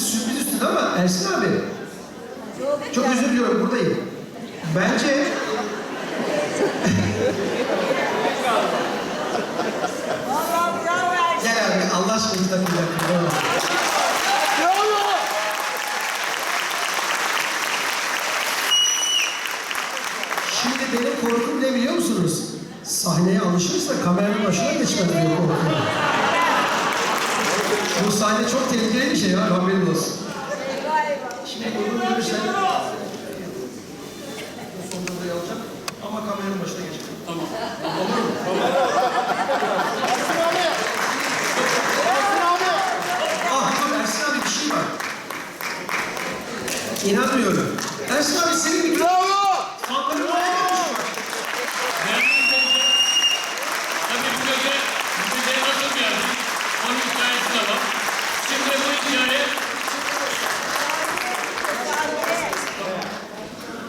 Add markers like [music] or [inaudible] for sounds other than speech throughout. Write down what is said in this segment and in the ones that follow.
Sürpriz, sürpriz üstüne ama Ersin abi. Çok özür diliyorum buradayım. Bence gel abi Allah aşkına bir dakika. Şimdi benim korkum ne biliyor musunuz? Sahneye alışırsa kameranın başına geçmez diye korkuyorum. Sahne çok tehlikeli bir şey ya haberin olsun. Şimdi bunu görürsen sonunda buraya alacağım ama kameranın başına. Tamam. Olur mu? Ah abi bir şey var. İnanmıyorum. Ersin abi senin bir Bravo! fanların var ya. Tabii bu gece müzeye nasıl geldik? Onun hikayesi de var. Şimdi bu hikaye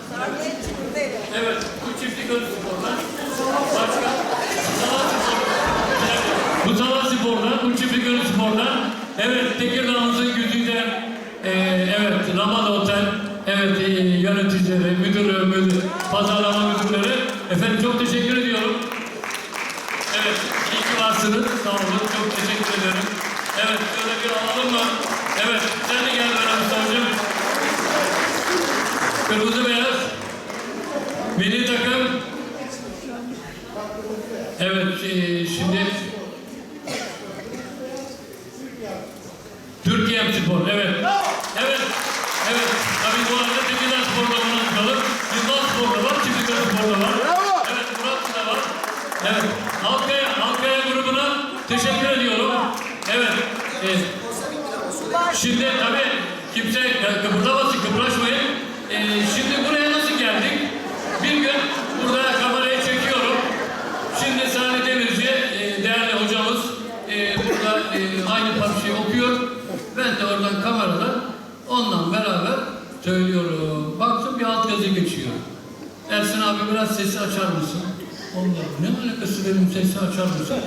Sahneye çıktı. evet bu çiftlik ölü sporlar. Başka Salat spor. Bu salat sporlar, bu çiftlik ölü sporlar. Evet Tekirdağ'ımızın güzide e, evet Ramada Otel Evet e, yöneticileri, müdürü, müdür, pazarlama müdürleri. Efendim çok teşekkür ediyorum. Evet, iyi ki varsınız. Sağ olun, çok teşekkür ederim. Evet, şöyle bir alalım mı? Evet, sen de gel bana Mustafa'cığım. Kırmızı beyaz. Milli takım. Evet, e, şimdi Türkiye Spor, evet. Evet, evet. Tabii bu arada Tekirdağ Spor'da buna çıkalım. Yılmaz Spor'da var, Çiftlikler Spor'da var. Bravo! Evet, Murat da var. Evet, Halkaya, Halkaya grubuna teşekkür ediyorum. Evet, e, şimdi tabii kimse kıpırdamasın, kıpraşmayın. E, şimdi buraya nasıl geldik? Bir gün burada kamerayı çekiyorum. Şimdi Salih Demirci, e, değerli hocamız, e, burada e, aynı parçayı okuyor. Ben de oradan kamerada onunla beraber söylüyorum. Baktım bir alt yazı geçiyor. Ersin abi biraz sesi açar mısın? Allah ne alakası benim sesi açar mısın?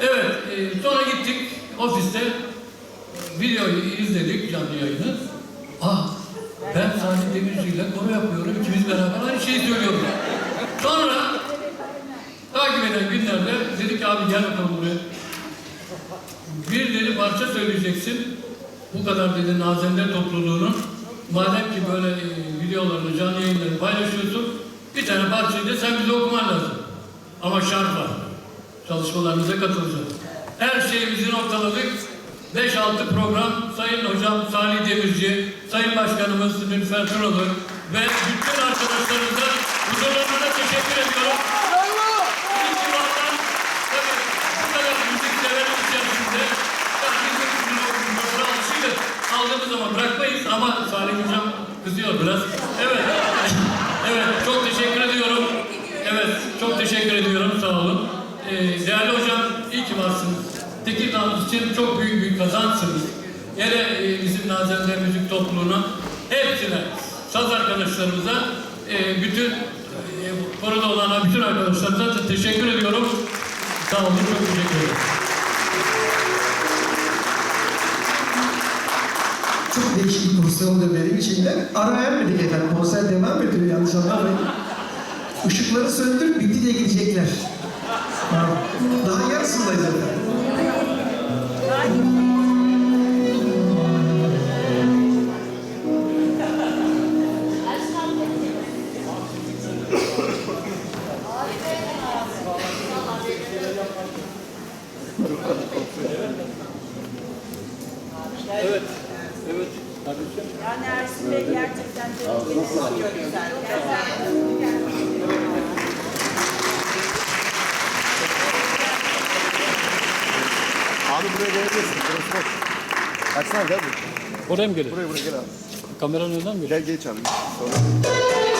Evet, e, sonra gittik ofiste videoyu izledik canlı yayını. Ah ben Salih Demirci ile konu yapıyorum. İkimiz beraber aynı şeyi söylüyoruz. Sonra takip eden günlerde dedik ki abi gel bakalım buraya. Bir dedi parça söyleyeceksin. Bu kadar dedi Nazende topluluğunun. Madem ki böyle e, videolarını, canlı yayınlarını paylaşıyorsun, bir tane parçayı da sen bize okuman lazım. Ama şart var. Çalışmalarınıza katılacağız. Her şeyimizi noktaladık. 5-6 program Sayın Hocam Salih Demirci, Sayın Başkanımız Nilüfer Tunalı ve bütün arkadaşlarımıza huzurlarına teşekkür ediyorum. Aldığımız zaman bırakmayız ama Salih Hocam kızıyor biraz. Evet. [laughs] evet, çok teşekkür ediyorum. Evet, çok teşekkür ediyorum. Sağ olun. Ee, değerli hocam, iyi ki varsınız. Tekirdağ için çok büyük bir kazançsınız. Yine e, bizim Nazende Müzik Topluluğu'na, hepsine, saz arkadaşlarımıza, e, bütün e, konuda olan bütün arkadaşlarımıza da teşekkür ediyorum. Sağ olun, çok teşekkür ederim. Çok değişik bir pozisyon oluyor benim için de. Ara vermedik efendim. Konser devam ediyor yanlış anlamayın. Işıkları söndür bitti diye gidecekler. Ha, Daha yarısındayız efendim. Evet, evet. Kardeşim. Yani Ersin Bey gerçekten çok güzel. Abi buraya gelebilirsin. Burası boş. Abi gel buraya. Oraya mı geliyor? Buraya buraya gel abi. Kameranın önünden mi Gel geç abi. Sonra.